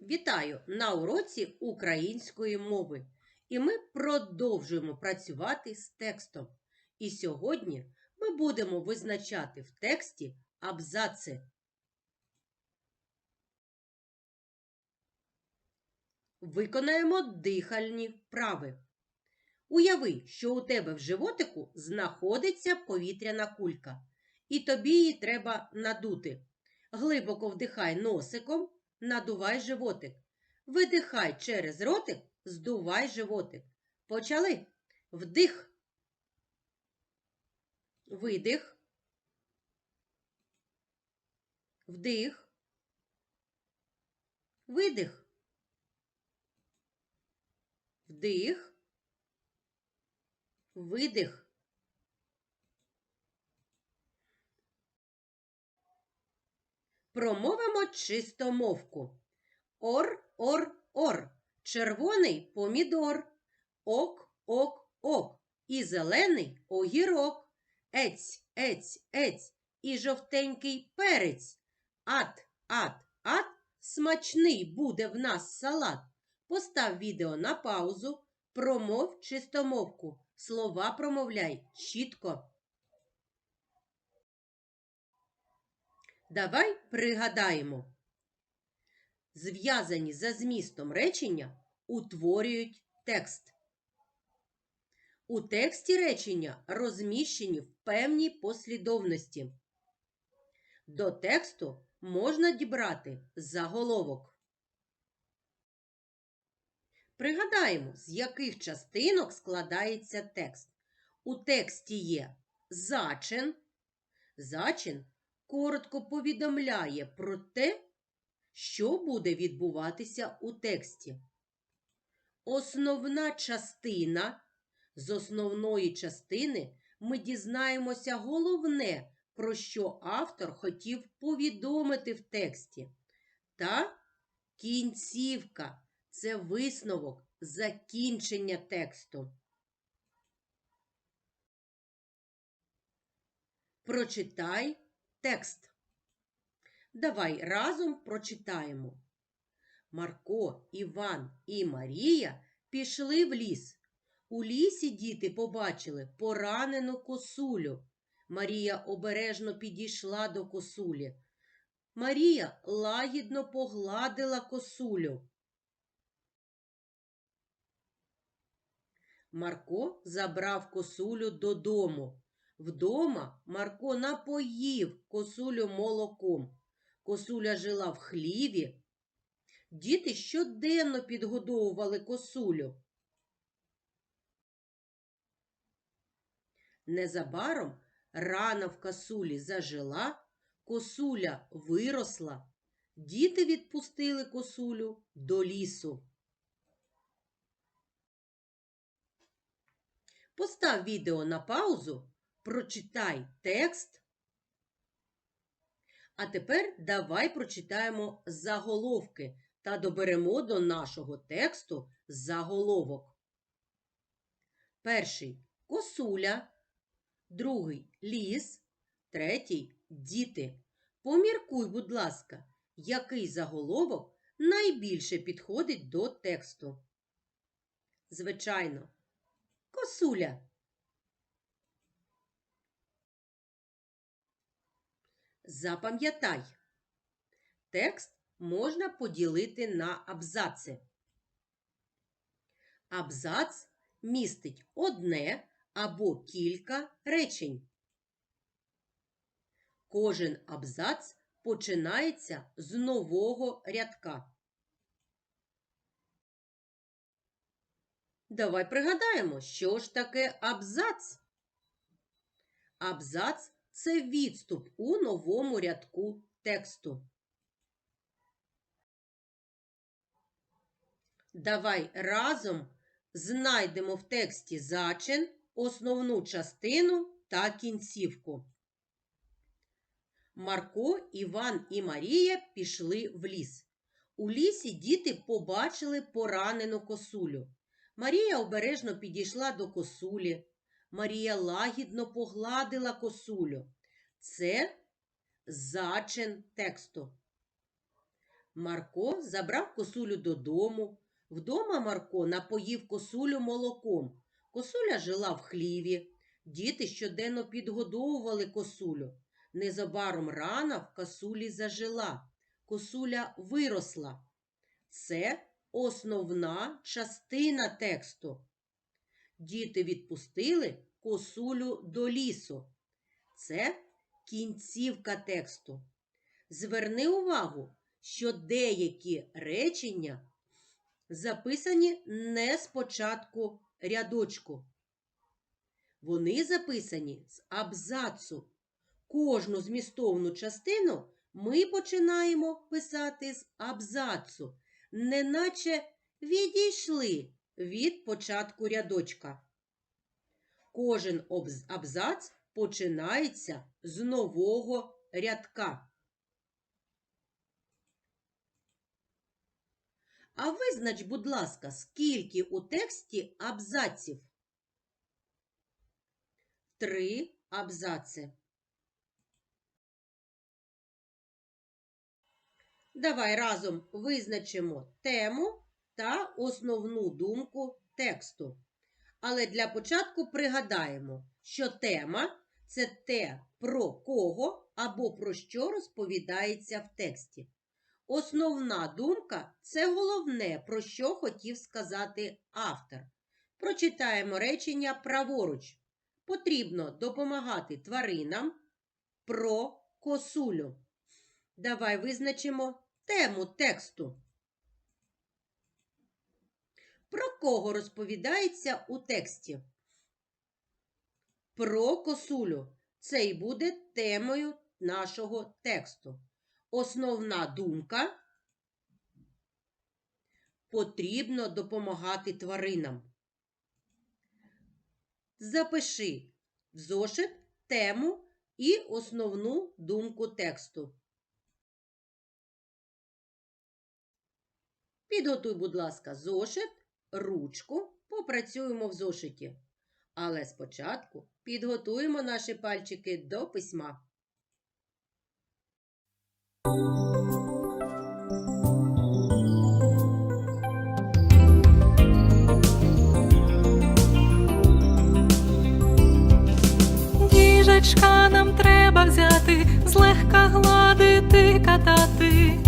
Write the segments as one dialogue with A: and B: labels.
A: Вітаю на уроці української мови. І ми продовжуємо працювати з текстом. І сьогодні ми будемо визначати в тексті абзаци. Виконаємо дихальні вправи. Уяви, що у тебе в животику знаходиться повітряна кулька, і тобі її треба надути. Глибоко вдихай носиком, надувай животик. Видихай через ротик, здувай животик. Почали. Вдих. Видих. Вдих. Видих. Вдих. Видих. Промовимо чистомовку. Ор, ор, ор. Червоний помідор. Ок, ок, ок. І зелений огірок. Ець, ець, ець. І жовтенький перець. Ат, ат, ат. Смачний буде в нас салат. Постав відео на паузу. Промов чистомовку. Слова промовляй чітко. Давай пригадаємо. Зв'язані за змістом речення утворюють текст. У тексті речення розміщені в певній послідовності. До тексту можна дібрати заголовок. Пригадаємо, з яких частинок складається текст. У тексті є зачин. Зачин коротко повідомляє про те, що буде відбуватися у тексті. Основна частина з основної частини ми дізнаємося головне, про що автор хотів повідомити в тексті. Та кінцівка це висновок закінчення тексту. Прочитай текст. Давай разом прочитаємо. Марко, Іван і Марія пішли в ліс. У лісі діти побачили поранену косулю. Марія обережно підійшла до косулі. Марія лагідно погладила косулю. Марко забрав косулю додому. Вдома Марко напоїв косулю молоком. Косуля жила в хліві. Діти щоденно підгодовували косулю. Незабаром рана в косулі зажила, косуля виросла. Діти відпустили косулю до лісу. Постав відео на паузу, прочитай текст. А тепер давай прочитаємо заголовки та доберемо до нашого тексту заголовок. Перший косуля, другий ліс, третій діти. Поміркуй, будь ласка, який заголовок найбільше підходить до тексту. Звичайно, косуля. Запам'ятай, текст можна поділити на абзаци. Абзац містить одне або кілька речень. Кожен абзац починається з нового рядка. Давай пригадаємо, що ж таке абзац. Абзац це відступ у новому рядку тексту. Давай разом знайдемо в тексті зачин, основну частину та кінцівку. Марко, Іван і Марія пішли в ліс. У лісі діти побачили поранену косулю. Марія обережно підійшла до косулі. Марія лагідно погладила косулю. Це зачин тексту. Марко забрав косулю додому. Вдома Марко напоїв косулю молоком. Косуля жила в хліві. Діти щоденно підгодовували косулю. Незабаром рана в косулі зажила. Косуля виросла. Це основна частина тексту. Діти відпустили косулю до лісу. Це кінцівка тексту. Зверни увагу, що деякі речення записані не з початку рядочку. Вони записані з абзацу. Кожну змістовну частину ми починаємо писати з абзацу, неначе відійшли від початку рядочка. Кожен абзац починається з нового рядка. А визнач, будь ласка, скільки у тексті абзаців? Три абзаци. Давай разом визначимо тему та основну думку тексту. Але для початку пригадаємо, що тема це те, про кого або про що розповідається в тексті. Основна думка це головне, про що хотів сказати автор. Прочитаємо речення праворуч. Потрібно допомагати тваринам про косулю. Давай визначимо тему тексту. Про кого розповідається у тексті? Про косулю. Це і буде темою нашого тексту. Основна думка потрібно допомагати тваринам. Запиши в зошит тему і основну думку тексту. Підготуй, будь ласка, зошит, ручку, попрацюємо в зошиті. Але спочатку підготуємо наші пальчики до письма.
B: Їжачка нам треба взяти, злегка гладити, катати.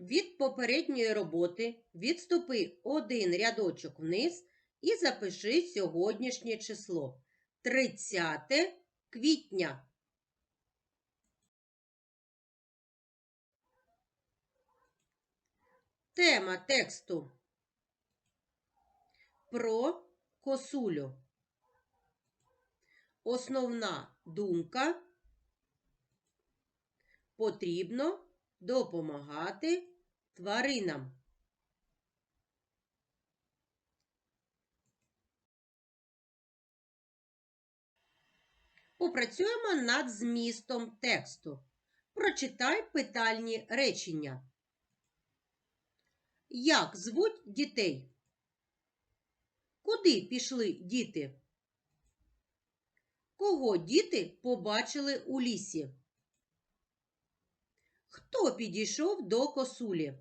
A: Від попередньої роботи відступи один рядочок вниз і запиши сьогоднішнє число 30 квітня. Тема тексту про косулю. Основна думка потрібно допомагати тваринам. Попрацюємо над змістом тексту. Прочитай питальні речення. Як звуть дітей? Куди пішли діти? Кого діти побачили у лісі? Хто підійшов до косулі?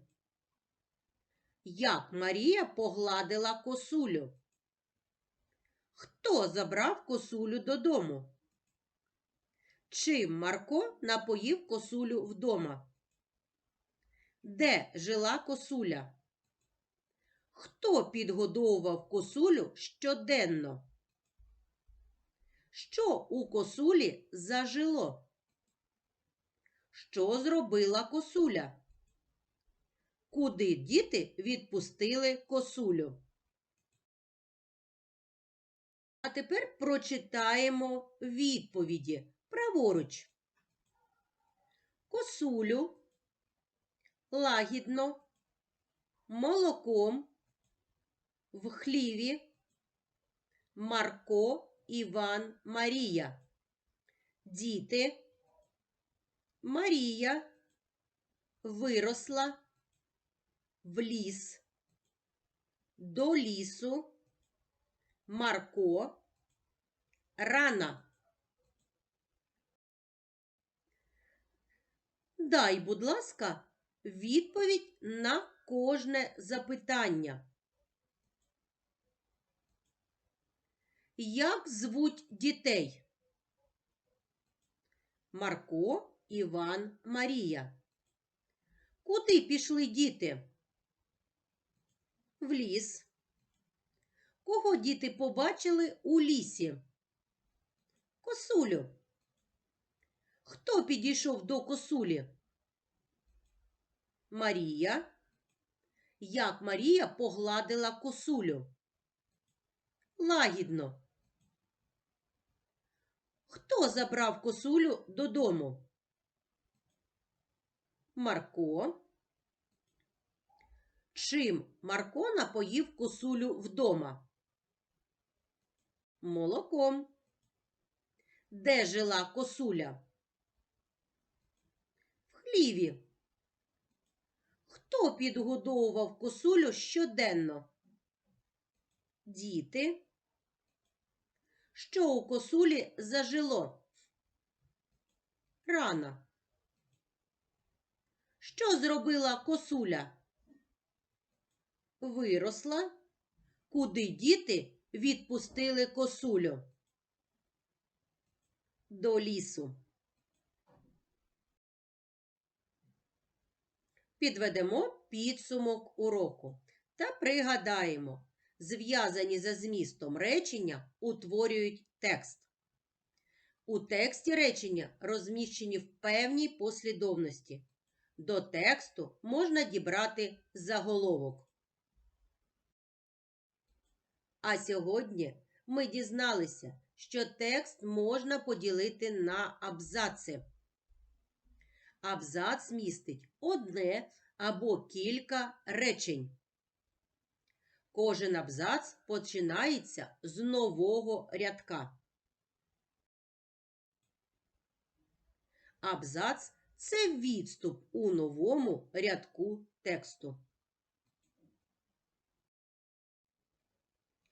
A: Як Марія погладила косулю? Хто забрав косулю додому? Чим Марко напоїв косулю вдома? Де жила косуля? Хто підгодовував косулю щоденно? Що у косулі зажило? Що зробила косуля? Куди діти відпустили косулю? А тепер прочитаємо відповіді праворуч. Косулю лагідно, молоком, в хліві, Марко, Іван, Марія. Діти, Марія виросла в ліс, до лісу, Марко, рана. Дай, будь ласка, відповідь на кожне запитання. Як звуть дітей? Марко, Іван, Марія. Куди пішли діти? В ліс. Кого діти побачили у лісі? Косулю. Хто підійшов до косулі? Марія. Як Марія погладила косулю? Лагідно. Хто забрав косулю додому? Марко. Чим Марко напоїв косулю вдома? Молоком. Де жила косуля? В хліві. Хто підгодовував косулю щоденно? Діти. Що у косулі зажило? Рана. Що зробила косуля? Виросла. Куди діти відпустили косулю? До лісу. Підведемо підсумок уроку та пригадаємо, зв'язані за змістом речення утворюють текст. У тексті речення розміщені в певній послідовності. До тексту можна дібрати заголовок. А сьогодні ми дізналися, що текст можна поділити на абзаци. Абзац містить одне або кілька речень. Кожен абзац починається з нового рядка. Абзац це відступ у новому рядку тексту.